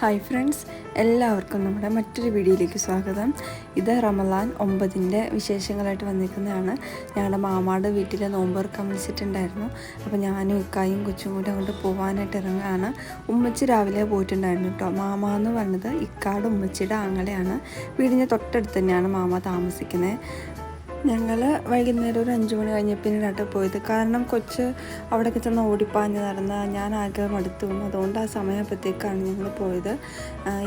Hi friends എല്ലാവർക്കും നമ്മുടെ മറ്റൊരു വീഡിയോയിലേക്ക് സ്വാഗതം. ഇത് റമലാൻ ഒമ്പതിന്റെ വിശേഷങ്ങളായിട്ട് വന്നിരിക്കുന്നതാണ്. ഞങ്ങളുടെ മാമാട് വീട്ടിൽ നോമ്പ് വിളിച്ചിട്ടുണ്ടായിരുന്നു. അപ്പോൾ ഞാനും ഇക്കായും കൊച്ചും കൂടി അങ്ങോട്ട് പോകാനായിട്ട് ഇറങ്ങുകയാണ്. ഉമ്മച്ചി രാവിലെ പോയിട്ടുണ്ടായിരുന്നു കേട്ടോ. മാമ എന്ന് പറഞ്ഞത് ഇക്കാട് ഉമ്മച്ചിയുടെ ആങ്ങളെയാണ്. വീടിന്റെ തൊട്ടടുത്ത് തന്നെയാണ് മാമ താമസിക്കുന്നത്. ഞങ്ങൾ വൈകുന്നേരം ഒരു അഞ്ച് മണി കഴിഞ്ഞപ്പിന്നീടായിട്ട് പോയത്. കാരണം കൊച്ച് അവിടെയൊക്കെ ചെന്ന് ഓടിപ്പാഞ്ഞ് നടന്ന് ഞാൻ ആകെ മടുത്തു അതുകൊണ്ട് ആ സമയപ്പോഴത്തേക്കാണ് ഞങ്ങൾ പോയത്.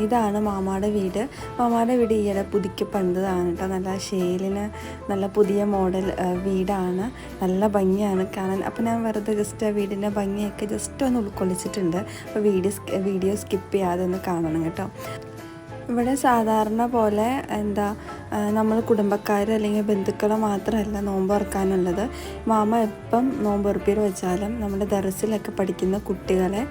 ഇതാണ് മാമാടെ വീട്. മാമാടെ വീട് ഈയിടെ പുതുക്കി പണിതാണ് കേട്ടോ. നല്ല ഷേലിന് നല്ല പുതിയ മോഡൽ വീടാണ്. നല്ല ഭംഗിയാണ് കാണാൻ. അപ്പോൾ ഞാൻ വെറുതെ ജസ്റ്റ് ആ വീടിന്റെ ഭംഗിയൊക്കെ ജസ്റ്റ് ഒന്ന് ഉൾക്കൊള്ളിച്ചിട്ടുണ്ട്. അപ്പോൾ വീഡിയോ വീഡിയോ സ്കിപ്പ് ചെയ്യാതെ ഒന്ന് കാണണം കേട്ടോ. ഇവിടെ സാധാരണ പോലെ എന്താ നമ്മൾ കുടുംബക്കാർ അല്ലെങ്കിൽ ബന്ധുക്കൾ മാത്രമല്ല നോമ്പ് തുറക്കാനുള്ളത്. മാമ എപ്പം നോമ്പ് ഉറപ്പിൽ വെച്ചാലും നമ്മുടെ ദറസിലൊക്കെ പഠിക്കുന്ന കുട്ടികളെ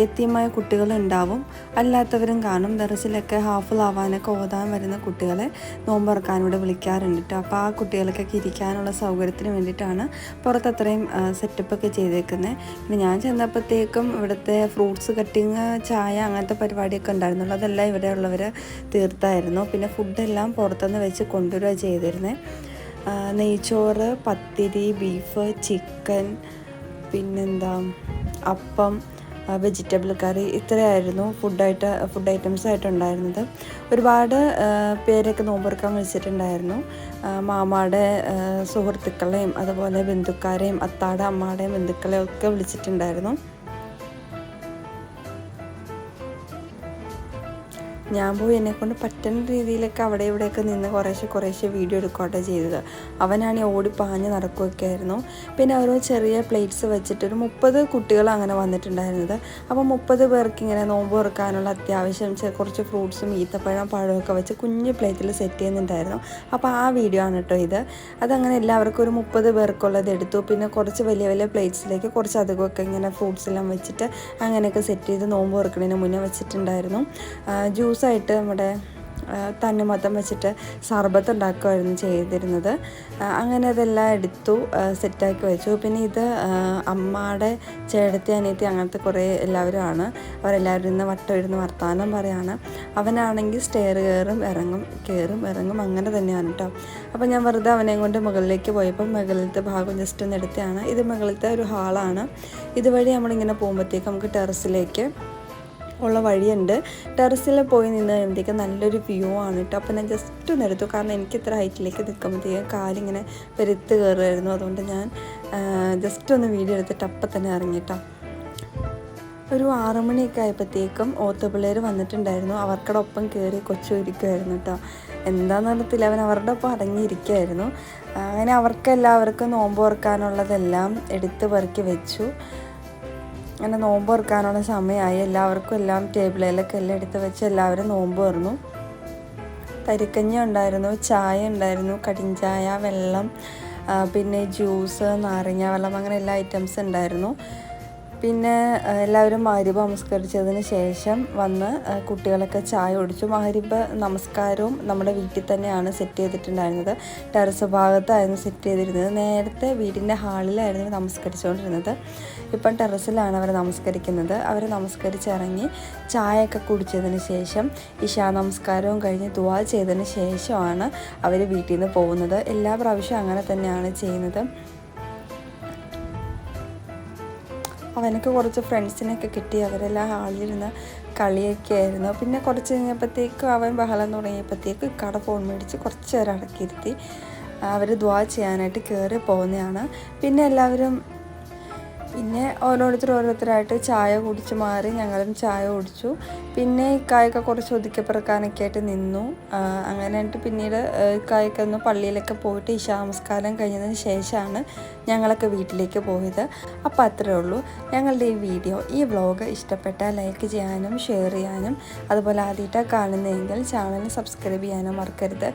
യത്യമായ കുട്ടികളുണ്ടാവും അല്ലാത്തവരും കാണും. ദറസിലൊക്കെ ഹാഫിളാവാനൊക്കെ ഓതാൻ വരുന്ന കുട്ടികളെ നോമ്പ് തുറക്കാൻ ഇവിടെ വിളിക്കാറുണ്ട് കേട്ടോ അപ്പോൾ ആ കുട്ടികൾക്കൊക്കെ ഇരിക്കാനുള്ള സൗകര്യത്തിന് വേണ്ടിയിട്ടാണ് പുറത്ത് അത്രയും സെറ്റപ്പ് ഒക്കെ ചെയ്തേക്കുന്നത് പിന്നെ ഞാൻ ചെന്നപ്പോഴത്തേക്കും ഇവിടുത്തെ ഫ്രൂട്ട്സ് കട്ടിങ് ചായ അങ്ങനത്തെ പരിപാടിയൊക്കെ ഉണ്ടായിരുന്നുള്ളൂ. അതെല്ലാം ഇവിടെ ഉള്ളവർ തീർത്തായിരുന്നു. പിന്നെ ഫുഡെല്ലാം പുറത്തുനിന്ന് വെച്ച് കൊണ്ടുവരിക ചെയ്തിരുന്നത് നെയ്ച്ചോറ് പത്തിരി ബീഫ് ചിക്കൻ പിന്നെന്താ അപ്പം വെജിറ്റബിൾ കറി ഇത്രയായിരുന്നു ഫുഡായിട്ട് ഫുഡ് ഐറ്റംസ് ആയിട്ടുണ്ടായിരുന്നത്. ഒരുപാട് പേരൊക്കെ നോമ്പെടുക്കാൻ വിളിച്ചിട്ടുണ്ടായിരുന്നു. മാമാടെ സുഹൃത്തുക്കളെയും അതുപോലെ ബന്ധുക്കാരെയും അത്താടെ അമ്മാടെയും ബന്ധുക്കളെയും ഒക്കെ വിളിച്ചിട്ടുണ്ടായിരുന്നു. ഞാൻ പോയി എന്നെക്കൊണ്ട് പറ്റുന്ന രീതിയിലൊക്കെ അവിടെ ഇവിടെയൊക്കെ നിന്ന് കുറേശ്ശെ കുറേശ്ശെ വീഡിയോ എടുക്കുകയൊക്കെ ചെയ്തത്. അവനാണ് ഓടി പാഞ്ഞ് നടക്കുകയൊക്കെ ആയിരുന്നു പിന്നെ ഓരോ ചെറിയ പ്ലേറ്റ്സ് വെച്ചിട്ട് ഒരു മുപ്പത് കുട്ടികൾ അങ്ങനെ വന്നിട്ടുണ്ടായിരുന്നത്. അപ്പോൾ മുപ്പത് പേർക്ക് ഇങ്ങനെ നോമ്പ് തുറക്കാനുള്ള അത്യാവശ്യം കുറച്ച് ഫ്രൂട്ട്സും ഈത്തപ്പഴം പഴമൊക്കെ വെച്ച് കുഞ്ഞു പ്ലേറ്റിൽ സെറ്റ് ചെയ്യുന്നുണ്ടായിരുന്നു. അപ്പോൾ ആ വീഡിയോ ആണ് കേട്ടോ ഇത്. അതങ്ങനെ എല്ലാവർക്കും ഒരു മുപ്പത് പേർക്കുള്ളത് എടുത്തു. പിന്നെ കുറച്ച് വലിയ വലിയ പ്ലേറ്റ്സിലേക്ക് കുറച്ച് അധികമൊക്കെ ഇങ്ങനെ ഫ്രൂട്ട്സ് എല്ലാം വെച്ചിട്ട് അങ്ങനെയൊക്കെ സെറ്റ് ചെയ്ത് നോമ്പ് തുറക്കുന്നതിന് മുന്നേ വെച്ചിട്ടുണ്ടായിരുന്നു. ജ്യൂസായിട്ട് നമ്മുടെ തണ്ണിമത്തം വെച്ചിട്ട് സർബത്ത് ഉണ്ടാക്കുമായിരുന്നു ചെയ്തിരുന്നത്. അങ്ങനെ അതെല്ലാം എടുത്തു സെറ്റാക്കി വെച്ചു. പിന്നെ ഇത് അമ്മയുടെ ചേടത്തി അനിയത്തി അങ്ങനത്തെ കുറേ എല്ലാവരും ആണ് അവരെല്ലാവരും ഇന്ന് വട്ടം ഇരുന്ന് വർത്തമാനം പറയാണ്. അവനാണെങ്കിൽ സ്റ്റെയർ കയറും ഇറങ്ങും കയറും ഇറങ്ങും അങ്ങനെ തന്നെയാണ് കേട്ടോ അപ്പോൾ ഞാൻ വെറുതെ അവനെ കൊണ്ട് മുകളിലേക്ക് പോയപ്പോൾ മുകളിലത്തെ ഭാഗം ജസ്റ്റ് ഒന്ന് എടുത്തതാണ്. ഇത് മുകളിലത്തെ ഒരു ഹാളാണ് ഇതുവഴി നമ്മളിങ്ങനെ പോകുമ്പോഴത്തേക്ക് നമുക്ക് ടെറസിലേക്ക് ഉള്ള വഴിയുണ്ട്. ടെറസിൽ പോയി നിന്ന് എന്തൊക്കെ നല്ലൊരു വ്യൂ ആണ് കേട്ടോ അപ്പോൾ ഞാൻ ജസ്റ്റ് ഒന്ന് എടുത്തു. കാരണം എനിക്ക് ഇത്ര ഹൈറ്റിലേക്ക് നിൽക്കുമ്പോഴത്തേക്കും കാലിങ്ങനെ പെരുത്ത് കയറുമായിരുന്നു അതുകൊണ്ട് ഞാൻ ജസ്റ്റ് ഒന്ന് വീഡിയോ എടുത്തിട്ട് അപ്പം തന്നെ ഇറങ്ങി കേട്ടോ ഒരു ആറുമണിയൊക്കെ ആയപ്പോഴത്തേക്കും ഓത്തപിള്ളേർ വന്നിട്ടുണ്ടായിരുന്നു. അവർക്കടെ ഒപ്പം കയറി കൊച്ചു ഇരിക്കുമായിരുന്നു കേട്ടോ എന്താണെന്ന് അവൻ അവരുടെ ഒപ്പം അടങ്ങിയിരിക്കുമായിരുന്നു അങ്ങനെ അവർക്കെല്ലാവർക്കും നോമ്പ് ഓർക്കാനുള്ളതെല്ലാം എടുത്ത് പെറുക്കി വെച്ചു. അങ്ങനെ നോമ്പ് തുറക്കാനുള്ള സമയമായി. എല്ലാവർക്കും എല്ലാം ടേബിളിലൊക്കെ എല്ലാം എടുത്ത് വെച്ച് എല്ലാവരും നോമ്പ് തുറന്നു. തരിക്കഞ്ഞ ഉണ്ടായിരുന്നു ചായ ഉണ്ടായിരുന്നു കടിഞ്ചായ വെള്ളം പിന്നെ ജ്യൂസ് നാരങ്ങ വെള്ളം അങ്ങനെ എല്ലാ ഐറ്റംസ് ഉണ്ടായിരുന്നു. പിന്നെ എല്ലാവരും മാരിബ് നമസ്കരിച്ചതിന് ശേഷം വന്ന് കുട്ടികളൊക്കെ ചായ ഒടിച്ചു മാരിബ് നമസ്കാരവും നമ്മുടെ വീട്ടിൽ തന്നെയാണ് സെറ്റ് ചെയ്തിട്ടുണ്ടായിരുന്നത്. ടെറസ് ഭാഗത്തായിരുന്നു സെറ്റ് ചെയ്തിരുന്നത്. നേരത്തെ വീടിന്റെ ഹാളിലായിരുന്നു നമസ്കരിച്ചുകൊണ്ടിരുന്നത്. ഇപ്പം ടെറസിലാണ് അവർ നമസ്കരിക്കുന്നത്. അവർ നമസ്കരിച്ചിറങ്ങി ചായയൊക്കെ കുടിച്ചതിന് ശേഷം ഇഷാ നമസ്കാരവും കഴിഞ്ഞ് ദുവാ ചെയ്തതിന് ശേഷമാണ് അവർ വീട്ടിൽ നിന്ന് പോകുന്നത്. എല്ലാ പ്രാവശ്യവും അങ്ങനെ തന്നെയാണ് ചെയ്യുന്നത്. അവനക്ക് കുറച്ച് ഫ്രണ്ട്സിനെയൊക്കെ കിട്ടി. അവരെല്ലാം ഹാളിലിരുന്ന് കളിയൊക്കെ ആയിരുന്നു. പിന്നെ കുറച്ച് കഴിഞ്ഞപ്പോഴത്തേക്കും അവൻ ബഹളം തുടങ്ങിയപ്പോഴത്തേക്ക് കട ഫോൺ മേടിച്ച് കുറച്ച് നേരം അടക്കിയിരുത്തി. അവർ ദ്വാ ചെയ്യാനായിട്ട് കയറി പോകുന്നതാണ് പിന്നെ എല്ലാവരും പിന്നെ ഓരോരുത്തർ ഓരോരുത്തരായിട്ട് ചായ കുടിച്ച് മാറി ഞങ്ങളും ചായ കുടിച്ചു. പിന്നെ ഇക്കായൊക്കെ കുറച്ച് ഒതുക്കിപ്പിറക്കാനൊക്കെ ആയിട്ട് നിന്നു. അങ്ങനെയായിട്ട് പിന്നീട് ഇക്കായൊക്കെ ഒന്ന് പള്ളിയിലൊക്കെ പോയിട്ട് ഇശാ നമസ്കാരം കഴിഞ്ഞതിന് ശേഷമാണ് ഞങ്ങളൊക്കെ വീട്ടിലേക്ക് പോയത്. അപ്പോൾ അത്രേ ഉള്ളൂ. ഞങ്ങളുടെ ഈ വീഡിയോ ഈ വ്ളോഗ് ഇഷ്ടപ്പെട്ടാൽ ലൈക്ക് ചെയ്യാനും ഷെയർ ചെയ്യാനും അതുപോലെ ആദ്യമായിട്ടാണ് കാണുന്നതെങ്കിൽ ചാനൽ സബ്സ്ക്രൈബ് ചെയ്യാനും മറക്കരുത്.